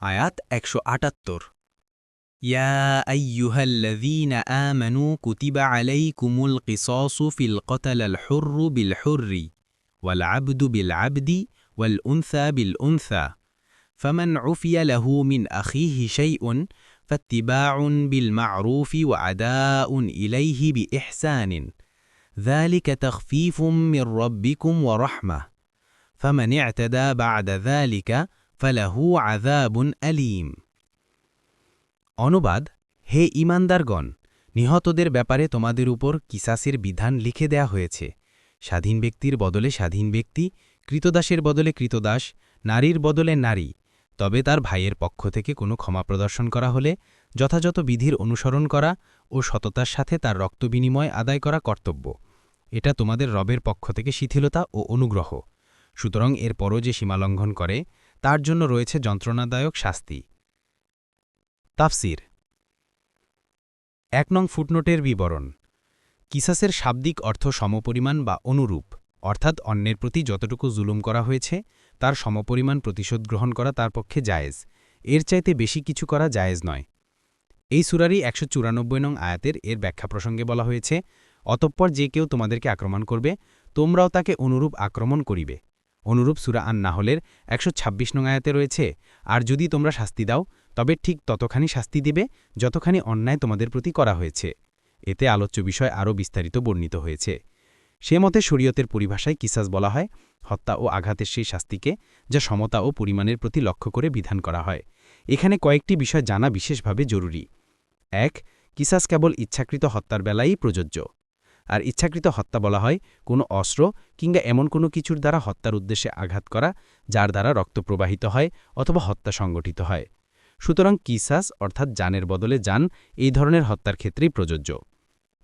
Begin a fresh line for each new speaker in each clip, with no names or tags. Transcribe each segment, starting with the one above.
আয়াত একশো আটাত্তর يا أيها الذين آمنوا كتب عليكم القصاص في القتل الحر بالحر والعبد بالعبد والأنثى بالأنثى فمن عفي له من أخيه شيء فاتباع بالمعروف وعداء إليه بإحسان ذلك تخفيف من ربكم ورحمة فمن اعتدى بعد ذلك ফলাহু আজাবুন আলিম। অনুবাদ, হে ইমানদারগণ নিহতদের ব্যাপারে তোমাদের উপর কিসাসের বিধান লিখে দেয়া হয়েছে। স্বাধীন ব্যক্তির বদলে স্বাধীন ব্যক্তি, কৃতদাসের বদলে কৃতদাস, নারীর বদলে নারী। তবে তার ভাইয়ের পক্ষ থেকে কোনো ক্ষমা প্রদর্শন করা হলে, যথাযথ বিধির অনুসরণ করা ও সততার সাথে তার রক্ত বিনিময় আদায় করা কর্তব্য। এটা তোমাদের রবের পক্ষ থেকে শিথিলতা ও অনুগ্রহ। সুতরাং এরপরও যে সীমালঙ্ঘন করে তার জন্য রয়েছে যন্ত্রণাদায়ক শাস্তি। তাফসির। এক নং ফুটনোটের বিবরণ। কিসাসের শাব্দিক অর্থ সমপরিমাণ বা অনুরূপ, অর্থাৎ অন্যের প্রতি যতটুকু জুলুম করা হয়েছে, তার সমপরিমাণ প্রতিশোধ গ্রহণ করা তার পক্ষে জায়েজ। এর চাইতে বেশি কিছু করা জায়েজ নয়। এই সুরারই একশো চুরানব্বই নং আয়াতের এর ব্যাখ্যা প্রসঙ্গে বলা হয়েছে, অতঃপর যে কেউ তোমাদেরকে আক্রমণ করবে, তোমরাও তাকে অনুরূপ আক্রমণ করিবে। অনুরূপ সুরা আন নাহলের একশো ছাব্বিশ আয়াতে রয়েছে, আর যদি তোমরা শাস্তি দাও, তবে ঠিক ততখানি শাস্তি দিবে যতখানি অন্যায় তোমাদের প্রতি করা হয়েছে। এতে আলোচ্য বিষয় আরও বিস্তারিত বর্ণিত হয়েছে। সে মতে শরীয়তের পরিভাষায় কিসাস বলা হয়, হত্যা ও আঘাতের সেই শাস্তিকে যা সমতা ও পরিমাণের প্রতি লক্ষ্য করে বিধান করা হয়। এখানে কয়েকটি বিষয় জানা বিশেষভাবে জরুরি। এক, কিসাস কেবল ইচ্ছাকৃত হত্যার বেলায়ই প্রযোজ্য। আর ইচ্ছাকৃত হত্যা বলা হয় কোনো অস্ত্র কিংবা এমন কোনো কিছুর দ্বারা হত্যার উদ্দেশ্যে আঘাত করা, যার দ্বারা রক্ত প্রবাহিত হয় অথবা হত্যা সংগঠিত হয়। সুতরাং কিসাস অর্থাৎ জানের বদলে যান এই ধরনের হত্যার ক্ষেত্রেই প্রযোজ্য।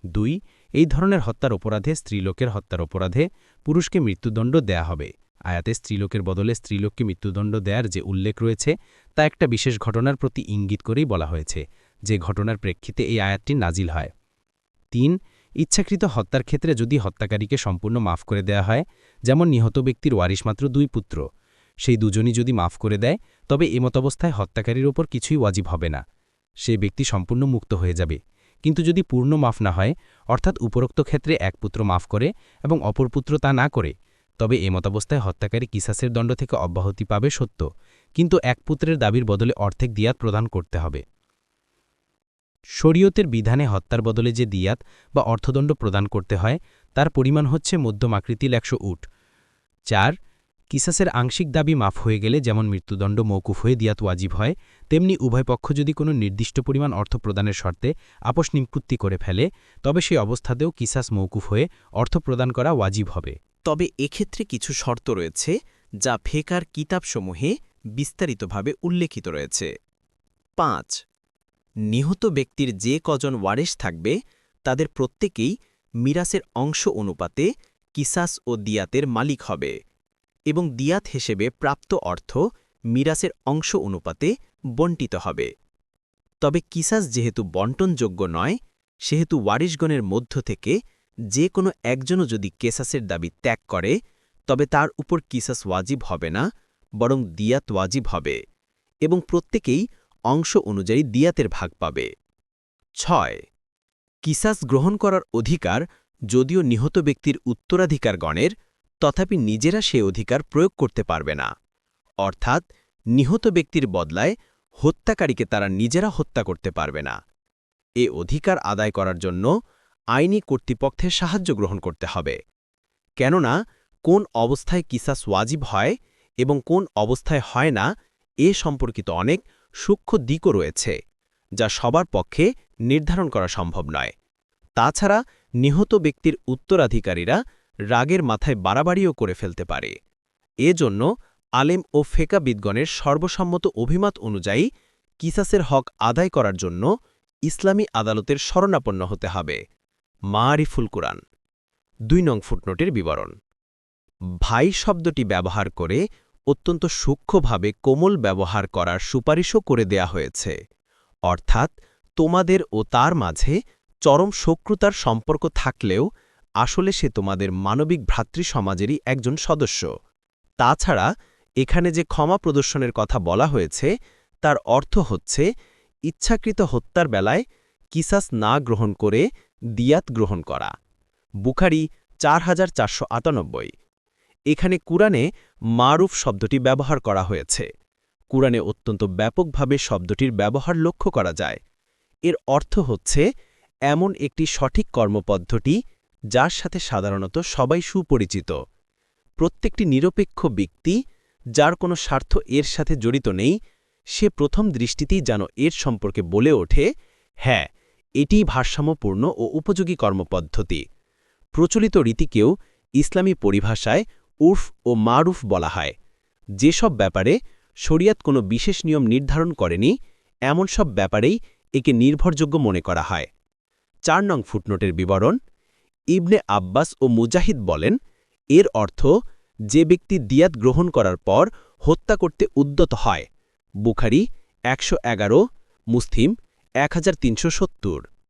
দুই, এই ধরনের হত্যার অপরাধে স্ত্রীলোকের হত্যার অপরাধে পুরুষকে মৃত্যুদণ্ড দেয়া হবে। আয়াতে স্ত্রীলোকের বদলে স্ত্রীলোককে মৃত্যুদণ্ড দেয়ার যে উল্লেখ রয়েছে, তা একটা বিশেষ ঘটনার প্রতি ইঙ্গিত করেই বলা হয়েছে, যে ঘটনার প্রেক্ষিতে এই আয়াতটি নাজিল হয়। তিন ইচ্ছাকৃত হত্যার ক্ষেত্রে যদি হত্যাকারীকে সম্পূর্ণ মাফ করে দেয়া হয়, যেমন নিহত ব্যক্তির ওয়ারিশ মাত্র দুই পুত্র, সেই দুজনই যদি মাফ করে দেয়, তবে এমতাবস্থায় হত্যাকারীর ওপর কিছুই ওয়াজিব হবে না। সে ব্যক্তি সম্পূর্ণ মুক্ত হয়ে যাবে। কিন্তু যদি পূর্ণ মাফ না হয়, অর্থাৎ উপরোক্ত ক্ষেত্রে এক পুত্র মাফ করে এবং অপর পুত্র তা না করে, তবে এমতাবস্থায় হত্যাকারী কিসাসের দণ্ড থেকে অব্যাহতি পাবে সত্য। কিন্তু এক পুত্রের দাবির বদলে অর্ধেক দিয়াত প্রদান করতে হবে। শরীয়তের বিধানে হত্যার বদলে যে দিয়াত বা অর্থদণ্ড প্রদান করতে হয়, তার পরিমাণ হচ্ছে মধ্যম আকৃতির একশো উট। চার, কিসাসের আংশিক দাবি মাফ হয়ে গেলে যেমন মৃত্যুদণ্ড মৌকুফ হয়ে দিয়াত ওয়াজিব হয়, তেমনি উভয় পক্ষ যদি কোনো নির্দিষ্ট পরিমাণ অর্থ প্রদানের শর্তে আপোষ নিম্পত্তি করে ফেলে, তবে সেই অবস্থাতেও কিসাস মৌকুফ হয়ে অর্থ প্রদান করা ওয়াজিব হবে।
তবে এক্ষেত্রে কিছু শর্ত রয়েছে, যা ফেকার কিতাবসমূহে বিস্তারিতভাবে উল্লেখিত রয়েছে। পাঁচ নিহত ব্যক্তির যে কজন ওয়ারেস থাকবে, তাদের প্রত্যেকেই মিরাসের অংশ অনুপাতে কিসাস ও দিয়াতের মালিক হবে এবং দিয়াত হিসেবে প্রাপ্ত অর্থ মিরাসের অংশ অনুপাতে বণ্টিত হবে। তবে কিসাস যেহেতু বন্টনযোগ্য নয়, সেহেতু ওয়ারিশগণের মধ্য থেকে যে কোনো একজনও যদি কেসাসের দাবি ত্যাগ করে, তবে তার উপর কিসাস ওয়াজিব হবে না, বরং দিয়াত ওয়াজিব হবে এবং প্রত্যেকেই অংশ অনুযায়ী দিয়াতের ভাগ পাবে। ছয়। কিসাস গ্রহণ করার অধিকার যদিও নিহত ব্যক্তির উত্তরাধিকারগণের, তথাপি নিজেরা সে অধিকার প্রয়োগ করতে পারবে না। অর্থাৎ নিহত ব্যক্তির বদলায় হত্যাকারীকে তারা নিজেরা হত্যা করতে পারবে না। এ অধিকার আদায় করার জন্য আইনি কর্তৃপক্ষের সাহায্য গ্রহণ করতে হবে। কেননা, কোন অবস্থায় কিসাস ওয়াজিব হয় এবং কোন অবস্থায় হয় না, এ সম্পর্কিত অনেক সূক্ষ্ম দিকও রয়েছে, যা সবার পক্ষে নির্ধারণ করা সম্ভব নয়। তাছাড়া, নিহত ব্যক্তির উত্তরাধিকারীরা রাগের মাথায় বাড়াবাড়িও করে ফেলতে পারে। এজন্য আলেম ও ফেকাবিদগণের সর্বসম্মত অভিমত অনুযায়ী কিসাসের হক আদায় করার জন্য ইসলামী আদালতের শরণাপন্ন হতে হবে। মারিফুল কুরআন। দুই নং ফুটনোটের বিবরণ। ভাই শব্দটি ব্যবহার করে অত্যন্ত সূক্ষ্মভাবে কোমল ব্যবহার করার সুপারিশও করে দেয়া হয়েছে। অর্থাৎ, তোমাদের ও তার মাঝে চরম শক্রতার সম্পর্ক থাকলেও, আসলে সে তোমাদের মানবিক ভ্রাতৃ সমাজেরই একজন সদস্য। তাছাড়া, এখানে যে ক্ষমা প্রদর্শনের কথা বলা হয়েছে, তার অর্থ হচ্ছে, ইচ্ছাকৃত হত্যার বেলায় কিসাস না গ্রহণ করে দিয়াত গ্রহণ করা। বুখারি চার হাজার চারশো আটানব্বই। এখানে কুরআনে মারুফ শব্দটি ব্যবহার করা হয়েছে। কুরআনে অত্যন্ত ব্যাপকভাবে শব্দটির ব্যবহার লক্ষ্য করা যায়। এর অর্থ হচ্ছে, এমন একটি সঠিক কর্মপদ্ধতি যার সাথে সাধারণত সবাই সুপরিচিত। প্রত্যেকটি নিরপেক্ষ ব্যক্তি যার কোনো স্বার্থ এর সাথে জড়িত নেই, সে প্রথম দৃষ্টিতেই যেন এর সম্পর্কে বলে ওঠে হ্যাঁ এটিই ভারসাম্যপূর্ণ ও উপযোগী কর্মপদ্ধতি। প্রচলিত রীতিকেও ইসলামী পরিভাষায় উর্ফ ও মারুফ বলা হয়। যেসব ব্যাপারে শরিয়াত কোনো বিশেষ নিয়ম নির্ধারণ করেনি, এমন সব ব্যাপারেই একে নির্ভরযোগ্য মনে করা হয়। চার নং ফুটনোটের বিবরণ, ইবনে আব্বাস ও মুজাহিদ বলেন, এর অর্থ যে ব্যক্তি দিয়াত গ্রহণ করার পর হত্যা করতে উদ্যত হয়। বুখারি একশো এগারো, মুসলিম এক হাজার তিনশো সত্তর।